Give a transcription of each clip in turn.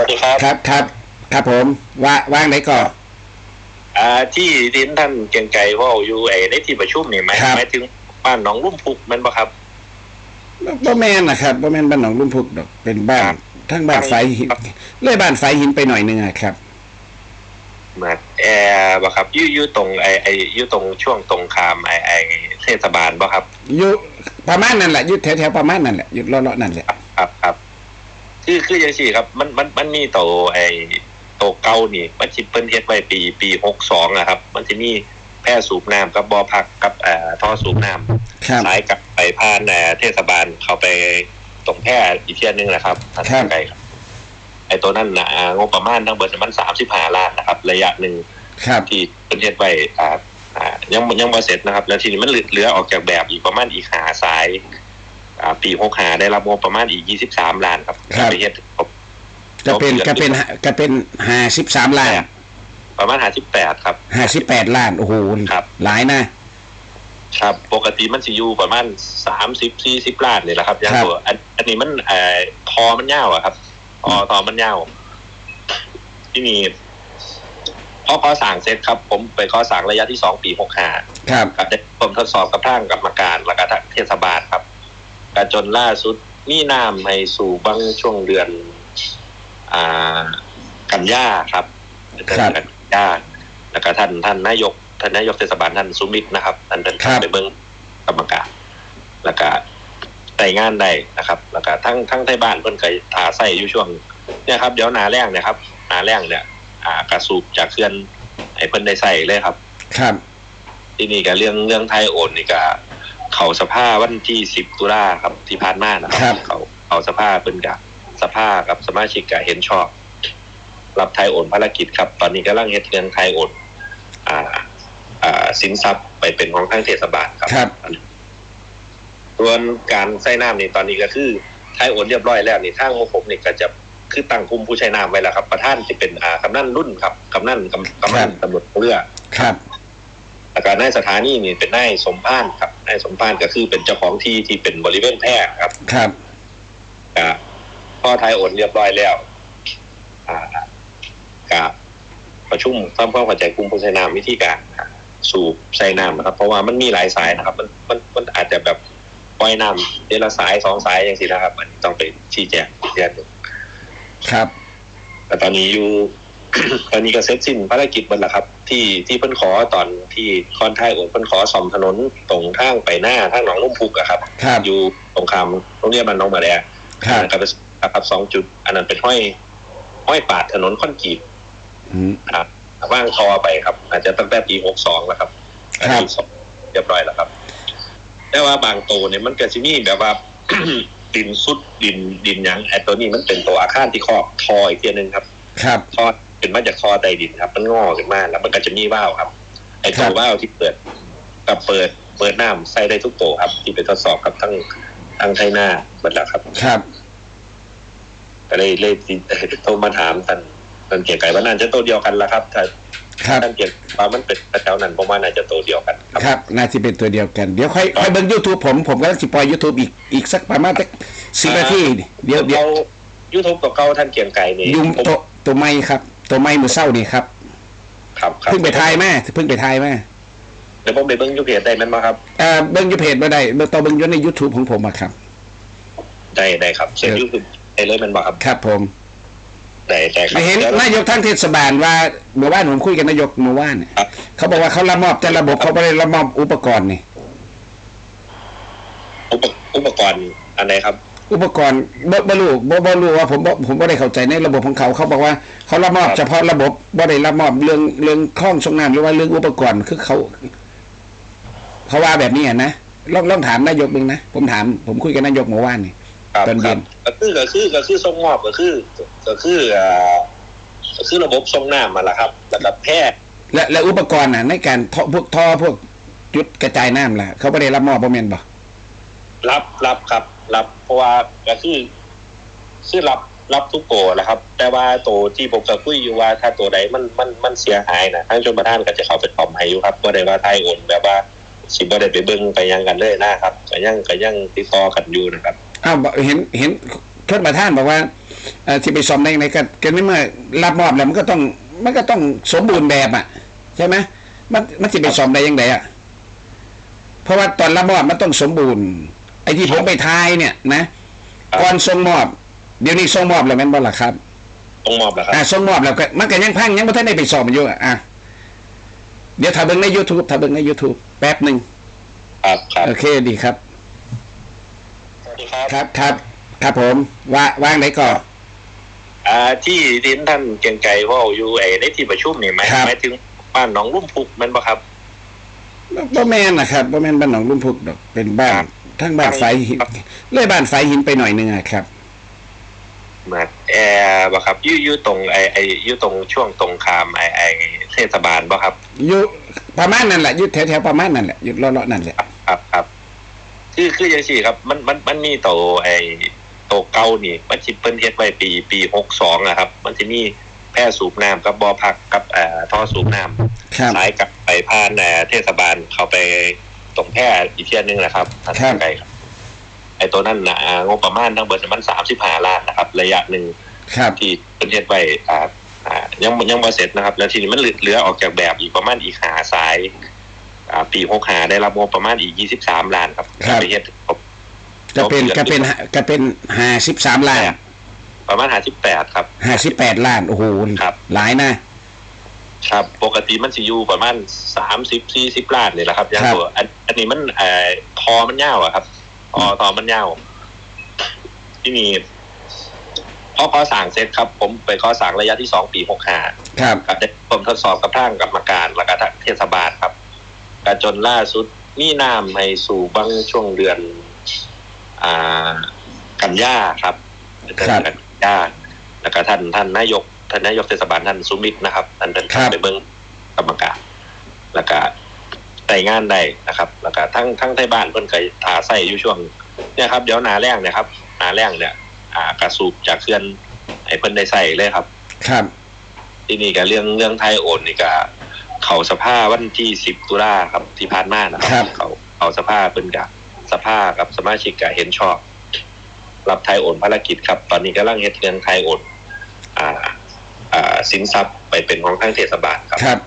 วัสดีครับ ครับครับครับผมว่าว่างไหนก่อนอ่าที่ดินท่านเกรียงไกรเว่าอยู่ไอ้ในที่ประชุมนี่ไหมครับหมายถึงบ้านหนองลุ่มพุกแมันปะครับบ่แม่นนะครับบ่แม่นบ้านหนองลุ่มพุกดอกเป็นบ้านครับทั้งบ้านไฟหินครับเลยบ้านไฟหินไปหน่อยหนึงอะครับเหมือนแอร์ปะครับอยู่อยู่ตรงไอ้ไอ้อยู่ตรงช่วงตรงคามไอ้ไอ้เทศบาลปะครับอยู่ประมาณนั่นแหละอยู่แถวๆประมาณนั่นแหละอยู่เลาะๆนั่นแหละครับครับ คือคือยังสี่ครับ มันมันมันมีโตไอ้โตเก่านี่ มันชิปเปิ้ลเฮ็ดไว้ปีปีหกสองอะครับ มันจะมีแพร่สูบน้ำกับบ่อพักกับเอ่อท่อสูบน้ำครับสายกับไปผ่านเอ่อเทศบาลเข้าไปตรงแพร่อีกเที่ยนึงนะครับท่านครับไกลครับ ไอ้ตัวนั้นนะอ่างบประมาณทั้งเบิดมันสามสิบห้าล้านนะครับ ระยะหนึ่งครับที่เป็นเฮ็ดไว้อ่าอ่ายังยังบ่เสร็จนะครับ แล้วทีนี้มันเหลือเหลือออกจากแบบอีกประมาณอีกหาสายอ่า ปีหกหาได้รับงบประมาณอีกยี่สิบสามล้านครับครับไปเฮ็ดครบก็เป็นครบก็เป็นก็เป็นห้าสิบสามล้าน ประมาณหาสิบแปดครับห้าสิบแปดล้านโอ้โหครับหลายนะครับปกติมันสิอยู่ประมาณสามสิบสี่สิบล้านนี่แหละครับอย่างครับตัวอันอันนี้มันเอ่อทอมันยาวอะครับทอทอมันยาวที่นี่พอพอสั่งเสร็จครับ ผมไปข้อสั่งระยะที่สองปีหกห้าครับครับได้ผมทดสอบกับทางกรรมการและก็ทางเทศบาลครับ การจนล่าสุดมีน้ำให้สู่บางช่วงเดือน อ่า กันยาครับเดือนครับ กันยาแล้วก็ท่านท่านนายกท่านนายกเทศบาลท่านสุมิตรนะครับท่านเดินทางไปเบิ้งกรรมการแล้วก็ใส่งานได้นะครับ แล้วก็ทั้งทั้งไทยบ้านเพิ่นเคยอาใส่อยู่ช่วงเนี่ยครับเดี๋ยวหนาแรงเนี่ยครับหนาแรงเนี่ย อ่ากระสูบจากเคลื่อนให้เพิ่นได้ใส่เลยครับ ครับ ที่นี่ก็เรื่องเรื่องไทยโอนนี่ก็ เขาสภาวันที่สิบตุลาครับที่ผ่านมานะคครัรับ เขาเขาสภาเป็นกับสภากับสมาชิกก็เห็นชอบ รับไทยโอนภารกิจครับ ตอนนี้กำลังเฮ็ดเรื่องไทยโอนอ่า อ่า สินทรัพย์ไปเป็นของทางเทศบาลครับครับส่วนการใช้น้ำนี่ตอนนี้ก็คือไทยโอนเรียบร้อยแล้วนี่ทางของผมนี่ก็จะคือตั้งกลุ่มผู้ใช้น้ำไว้แล้วครับ ประธานจะเป็นอ่ากำนันรุ่นครับกำนันกำกำนันตำรวจเรือครับแล้วก็นายสถานีนี่เป็นนายสมพานครับ นายสมพานก็คือเป็นเจ้าของที่ที่เป็นบริเวณแพร่ครับครับก็พ่อไทยโอนเรียบร้อยแล้วอ่ากับประชุมทำความเข้าใจกลุ่มผู้ใช้น้ำวิธีการสูบใส่น้ำนะครับ เพราะว่ามันมีหลายสายนะครับ มันมันมันอาจจะแบบปล่อยน้ำเดือนละสายสองสายอย่างสินะครับ มันต้องไปชี้แจงเดือนหนึ่งครับ แต่ตอนนี้อยู่ ตอนนี้ก็เสร็จสิ้นภารกิจหมดแล้วครับ ที่ที่เพิ่นขอตอนที่คอนไทยโอนเพิ่นขอซ่อมถนนตรงทางไปหน้าทางหนองลุ่มพุกอะครับ ครับอยู่ตรงคามโรงเรียนบ้านหน้องมาแดงครับ นะครับครับสองจุด อันนั้นเป็นห้อย ห้อยปาดถนนคอนกรีตอืม ครับว่างคอไปครับ อาจจะตั้งแต่ปีหกสองแล้วครับครับ ปีสองเรียบร้อยแล้วครับ แต่ว่าบางโตวเนี่ยมันก็จะมีแบบว่า ดินสุดดินดินหยังไอ้ตัวนี้มันเป็นตัวอาคารที่ครอบทออีกทีหนึงครับ ครับ ทอ เป็นมาจากคอใต้ดินครับ มันงอขึ้นมาแล้วมันก็จะมีว่าวครับ ไอ้ตัครัวบว่าวที่เปิดกับเปิดเปิดน้ำใส่ได้ทุกโตวครับ ที่ไปทดสอบกับทั้งทั้งไทยหน้าหมดแล้วครับ ครับก็เลยเลยติโทรมาถามท่านท่านเกียรติไก่ว่าน่าจะตัวเดียวกันละครับถ้าครับท่านเกียรติว่ามันเป็นแถวนั้นผมว่าน่าจะตัวเดียวกันครับครับน่าจะเป็นตัวเดียวกันเดี๋ยวค่อยค่อยเบิ่งยูทูบผมผมก็ต้องสิปล่อยยูทูบอีกอีกสักประมาณสักสิบนาทีนี่เดี๋ยวเดี๋ยวยูทูบกับเก่าท่านเกียรติไก่นี่ยุงผมตัวตัวไม้ครับ ตัวไม้มือเศร้านี่ครับ ครับครับเพิ่งไปทายแม่เพิ่งไปทายแม่เดี๋ยวผมไปเบิ้งยูเพจได้แมันมาครับเอ่อเบิ่งอยูเพจมาได้เบิ่งต่อเบิ่งอยูใน YouTube ของผมอะครับ ได้ได้ครับเชิญยูทูบได้เลยแมันมาครับครับ ผมได้ได้ครับเห็นดี๋ยวนายกทั้งเทศบาลว่าเมื่อวานผมคุยกับนายกเมื่อวานเนี่ยครับเขาบอกว่าเขารับมอบแต่ระบบเขาไม่ได้รับมอบอุปกรณ์นี่อุปอุปกรณ์อันไหนครับ อุปกรณ์บ่บ่รู้บ่บ่รู้ว่าผมบ่ผมบ่ได้เข้าใจในระบบของเขาเขาบอกว่า เขารับมอบครับเฉพาะระบบบ่ได้รับมอบเรื่องเรื่องคล้องส่งน้ำหรือว่าเรื่องอุปกรณ์คือเขาเขาว่าแบบนี้อะนะลองลองถามนายกมึงนะผมถาม ผมคุยกับนายกเมื่อวานนี่ครับตอนเย็ครับนก็คือก็คือก็คือส่งมอบก็คือก็คืออ่าก็คือระบบส่งน้ำมาละครับแล้วก็แพทย์และและอุปกรณ์น่ะในการท่อพวกท่อพวกจุดกระจายน้ำล่ะ เขาบ่ได้รับมอบบ่แม่นบ่ รับรับครับ รับ เพราะว่าก็คือคือรับรับทุกโตแหละครับ แต่ว่าโตที่ผมก็คุยอยู่ว่าถ้าตัวใดมันมันมันเสียหายนะทางชนประทานก็จะเข้าไปตอมให้อยู่ครับบ่ได้ว่าไทยโอนแบบว่าสิบ่ได้ไปเบิ่งไปยังกันเลยนะครับก็ยังก็ยังติดต่อกันอยู่นะครับอ้าวเห็นเห็นชนประธานบอกว่าที่ไปซ่อมได้ยังไงก็ก็ในเมื่อรับมอบแล้วมันก็ต้องมันก็ต้องสมบูรณ์แบบอะ ใช่ไหมมันมันจะไปซ่อมได้ยังไงอะเพราะว่าตอนรับมอบมันต้องสมบูรณ์ ไอ้ที่ผมไปทายเนี่ยนะก่อนส่งมอบ เดี๋ยวนี้ส่งมอบแล้วแม่นบ่ล่ะครับต้องมอบแล้วครับอ่าส่งมอบแล้วก็มันก็ยังพังยังบ่ทันได้ไปสอบมันอยู่อะอะเดี๋ยวถ้าเบิ่งใน YouTube ถ้าเบิ่งใน YouTube แป๊บหนึ่งครับครับโอเคดีครับสวัสดีครับครับครับครับผมว่าว่างไหนก่อนอ่าที่ที่ท่านเกรียงไกรเว่าอยู่ไอ้ในที่ประชุมนี่ไหมครับหมายถึงบ้านหนองลุ่มพุกแมันปะครับบ่แม่นนะครับบ่แม่นบ้านหนองลุ่มพุกดอกเป็นบ้านครับ ทั้งบ้านไฟหินครับเลยบ้านไฟหินไปหน่อยหนึงอะครับเหมือนแอร์ปะครับอยู่อยู่ตรงไอ้ไอ้อยู่ตรงช่วงตรงคามไอ้ไอ้เทศบาลปะครับอยู่ประมาณนั่นแหละอยู่แถวๆประมาณนั่นแหละอยู่เลาะๆนั่นแหละครับครับครับคือคืออย่างสี่ครับ มันมันมันมีโตวไอ้โตวเก่านี่ มันชิปเปิ้ลเฮ็ดไว้ปีปีหกสองอะครับ มันจะมีแพร่สูบน้ำกับบ่อพักกับเอ่อท่อสูบน้ำครับสายกับไปผ่านเอ่อเทศบาลเข้าไป ตรงแพร่อีกเที่ยนึงนะครับท่านครับไกลครับ ไอ้ตัวนั้นนะอ่างบประมาณทั้งเบิดมันสามสิบห้าล้านนะครับ ระยะหนึ่งครับที่เป็นเฮ็ดไว้อ่าอ่ายังยังบ่เสร็จนะครับ แล้วทีนี้มันเหลือเหลือออกจากแบบอีกประมาณอีกหาสาย อ่า ปีหกหาได้รับงบประมาณอีกยี่สิบสามล้านครับครับไปเฮ็ดครบก็เป็นก็เป็นก็เป็น53ล้าน ประมาณหาสิบแปดครับ58ล้าน โอ้โหครับหลายนะ ครับ ปกติมันสิอยู่ประมาณสามสิบสี่สิบล้านนี่แหละครับอย่างครับตัวอันอันนี้มันเอ่อทอมันยาวอะครับทอทอมันยาวที่นี่พอพอสั่งเสร็จครับ ผมไปข้อสั่งระยะที่สองปีหกห้าครับครับได้ผมทดสอบกับทางกรรมการและก็ทางเทศบาลครับการจนล่าสุดมีน้ำให้สู่บางช่วงเดือน อ่า กันยาครับเดือนครับกันยาแล้วก็ท่านท่านนายก ท่านนายกเทศบาลท่านสุมิตรนะครับท่านเป็นครับไปเบิ้งกรรมการแล้วก็ใส่งานได้นะครับ แล้วก็ทั้งทั้งไทยบ้านเพิ่นเคยทาใส่อยู่ช่วงเนี่ยครับเดี๋ยวหนาแรงเนี่ยครับหนาแรงเนี่ย อ่ากระสูบจากเคลื่อนให้เพิ่นได้ใส่เลยครับ ครับ ที่นี่ก็เรื่องเรื่องไทยโอนนี่ก็เขาสภาวันที่สิบตุลาครับที่ผ่านมานะคครัรับ เขาเขาสภาเป็นกับสภากับสมาชิกก็เห็นชอบ รับไทยโอนภารกิจครับ ตอนนี้กำลังเฮ็ดเรื่องไทยโอนอ่าอ่า สินทรัพย์ไปเป็นของทางเทศบาลครับครับ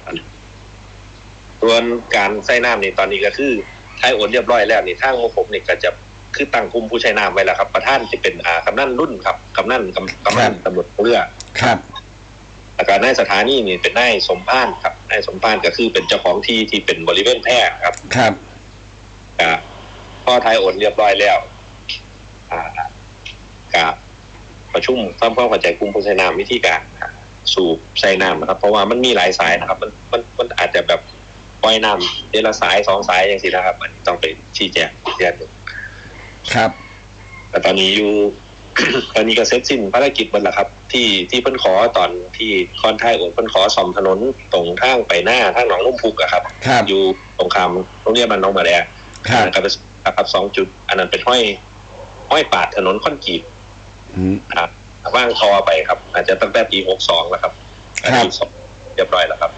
ส่วนการใช้น้ำนี่ตอนนี้ก็คือไทยโอนเรียบร้อยแล้วนี่ทางของผมนี่ก็จะคือตั้งกลุ่มผู้ใช้น้ำไว้แล้วครับ ประธานจะเป็นอ่ากำนันรุ่นครับกำนันกำกำนันตำรวจเรือครับแล้วก็นายสถานีนี่เป็นนายสมพานครับนายสมพานก็คือเป็นเจ้าของที่ที่เป็นบริเวณแพร่ครับครับก็พ่อไทยโอนเรียบร้อยแล้วอ่ากับประชุมทำความเข้าใจกลุ่มผู้ใช้น้ำวิธีการ สูบใส่น้ำนะครับ เพราะว่ามันมีหลายสายนะครับ มันมันมันอาจจะแบบปล่อยน้ำเดือนละสายสองสายอย่างสินะครับ มันต้องไปชี้แจงเดือนหนึ่งครับ แต่ตอนนี้อยู่ ตอนนี้ก็เสร็จสิ้นภารกิจหมดแล้วครับ ที่ที่เพิ่นขอตอนที่คอนไทยโอนเพิ่นขอซ่อมถนนตรงทางไปหน้าทางหนองลุ่มพุกอะครับ ครับอยู่ตรงคามโรงเรียนบ้านหน้องมาแดงครับนะครับครับสองจุด อันนั้นเป็นห้อยห้อยปาดถนนคอนกรีตอืมครับ ว่างทอไปครับ อาจจะตั้งแต่ปีหกสองแล้วครับครับปีสองเรียบร้อยแล้วครับ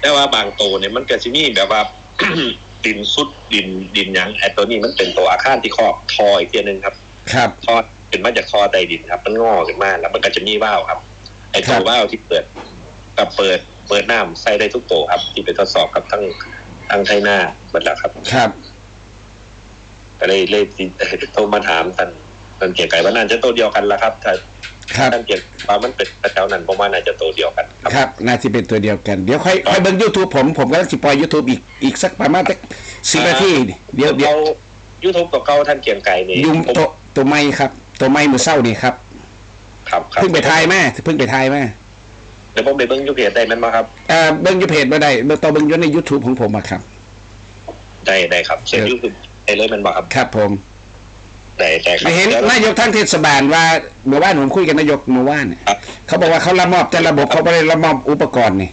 แต่ว่าบางโตวเนี่ยมันก็จะมีแบบว่าดินสุดดินดินหยังไอ้ตัวนี้มันเป็นตัวอาคารที่ครอบทออีกทีหนึงครับ ครับทอเป็นมาจากทอใต้ดินครับ มันงอขึ้นมาแล้วมันก็จะมีว่าวครับ ไอ้ตัครัวบว่าวที่เปิดกับเปิดเปิดน้ำใส่ได้ทุกโตวครับ ที่ไปทดสอบกับทั้งทั้งไทยหน้าหมดแล้วครับ ครับก็เลยเลยติโทรมาถามท่าน ท่านเกียรติไก่ว่าน่าจะตัวเดียวกันละครับถ้าครับท่านเกียรติว่ามันเป็นแถวนั้นผมว่าน่าจะตัวเดียวกันครับครับน่าจะเป็นตัวเดียวกันเดี๋ยวค่อยค่อยเบิ่ง YouTube ผมผมก็จะปล่อย YouTube อีกอีกสักประมาณสักสิบนาทีเดี๋ยวเดี๋ยวยูทูบกับเก้าท่านเกียรติไก่นี่ยุงผมตัวตัวไม้ครับตัวไม้มือเศร้านี่ครับครับ ครับเพิ่งไปทายแม่เพิ่งไปทายแม่เดี๋ยวผมไปเบิ้งยูเพจได้แมันมาครับเอ่อเบิ่งอยูเพจมาได้เบิ่งต่อเบิ่งอยู่ใน YouTube ของผมอะครับ ได้ได้ครับเชิญยูทูบได้เลยแมันมาครับครับผม ได้ได้ครับเห็นดี๋ยวนายกทั้งเทศบาลว่าเมื่อวานผมคุยกับนายกเมื่อวานเนี่ยครับเขาบอกว่าเขารับมอบแต่ระบบเขาไม่ได้รับมอบอุปกรณ์นี่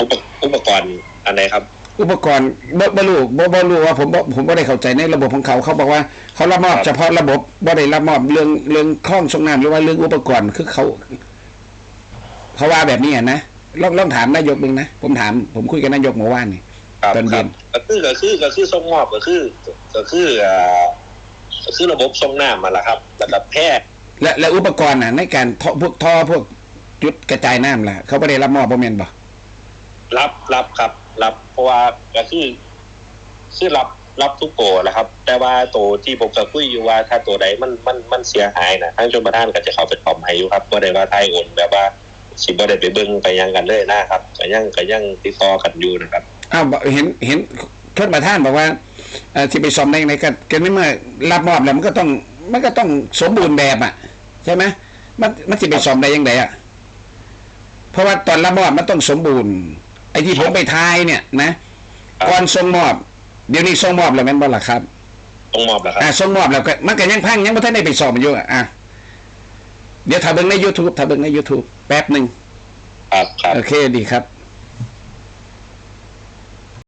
อุปอุปกรณ์อันไหนครับ อุปกรณ์บ่บ่รู้บ่บ่รู้ว่าผมบ่ผมบ่ได้เข้าใจในระบบของเขาเขาบอกว่าเขารับมอบครับเฉพาะระบบบ่ได้รับมอบเรื่องเรื่องคล้องส่งน้ำหรือว่าเรื่องอุปกรณ์คือเขาเขาว่าแบบนี้อะนะลองลองถามนายกมึงนะผมถาม ผมคุยกับนายกเมื่อวานนี่ครับ ตอนคเย็รับนก็คือก็คือก็คือส่งมอบก็คือ ก็คืออ่าคือระบบส่งน้ำมาละครับแล้วก็แพทย์และและอุปกรณ์น่ะในการท่อพวกท่อพวกจุดกระจายน้ำล่ะ เขาไม่ได้รับมอบบ่แม่นบ่รับรับครับ รับเพราะว่าก็คือคือรับรับทุกโกแหละครับ แต่ว่าตัวที่ผมก็คุยอยู่ว่าถ้าตัวใดมันมันมันเสียหายนะทางชนประทานก็จะเข้าไปตอมให้อยู่ครับก็ได้ว่าไทยโอนแบบว่าสิบ่ได้ไปเบิ่งไปหยังกันเลยนะครับก็ยังก็ยังติดต่อกันอยู่นะครับ อ้าวบอกเห็นเห็นท่านประธานบอกว่าเอ่อที่ไปซ่อมได้ยังไงกันกันไม่เมื่อรับมอบแล้วมันก็ต้องมันก็ต้องสมบูรณ์แบบอะ ใช่ไหมมันมันจะไปซ่อมได้ยังไงอะเพราะว่าตอนรับมอบมันต้องสมบูรณ์ ไอ้ที่ผมไปทายเนี่ยนะก่อนส่งมอบ เดี๋ยวนี้ส่งมอบแล้วแม่นบ่ล่ะครับต้องมอบนะครับอ่าส่งมอบแล้วก็มันก็ยังพังยังบ่ทันได้ไปสอบมันอยู่อะอะเดี๋ยวถ้าเบิ่งใน YouTube ถ้าเบิ่งใน YouTube แป๊บหนึ่งครับครับโอเคดีครับ